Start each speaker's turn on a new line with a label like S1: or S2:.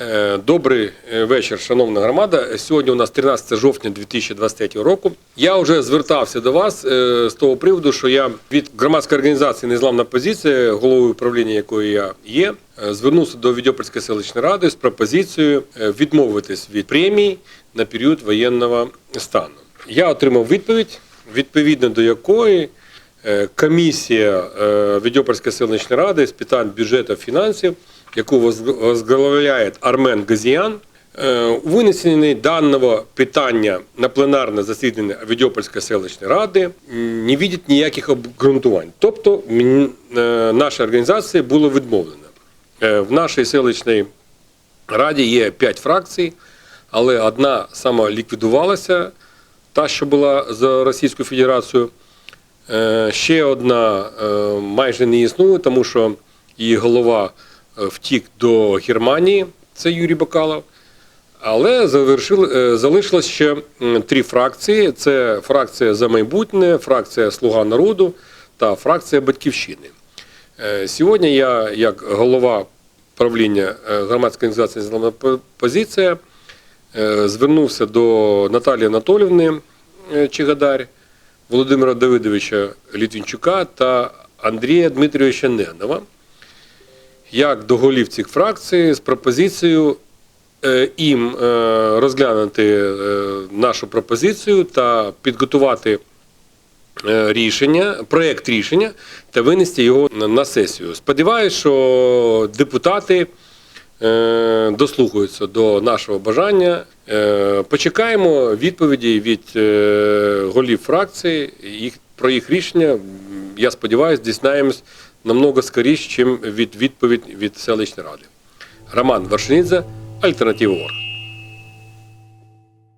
S1: Е, Добрий е, вечір, шановна громада. Сьогодні у нас 13 жовтня 2023 року. Я вже звертався до вас е, з того приводу, що я від громадської організації Незламна позиція, головою управління якої я є, звернувся до Відьопольської селищної ради з пропозицією відмовитись від премій на період воєнного стану. Я отримав відповідь, відповідно до якої комісія Відьопольської селищної ради з питань бюджету фінансів, яку воз- возглавляє Армен Газіян, е, у винесенні даного питання на пленарне засідання Відьопольської селищної ради не бачить ніяких обґрунтувань. Тобто е, наша організація було відмовлено. Е, В нашій селищній раді є п'ять фракцій, але одна сама ліквідувалася, та, що була за Російською Федерацією. Е, Ще одна е, майже не існує, тому що її голова е, втік до Германії, це Юрій Бакалов. Але завершили, е, залишилось ще три фракції: це фракція за майбутнє, фракція Слуга народу та фракція Батьківщини. Е, Сьогодні я, як голова правління е, громадської організації «Зелена позиція, е, звернувся до Наталії Анатолівни е, Чигадар, Володимира Давидовича Літвінчука та Андрія Дмитрійовича Ненова, як до голів цих фракцій з пропозицією е, їм е, розглянути е, нашу пропозицію та підготувати рішення, проєкт рішення та винести його на- сесію. Сподіваюсь, що депутати дослухаються до нашого бажання. Почекаємо відповіді від голів фракції. Їх про їх рішення. Я сподіваюся, дізнаємось намного скоріше, ніж від відповідь від селищної ради. Роман Варшинідзе, Альтернатива Орг.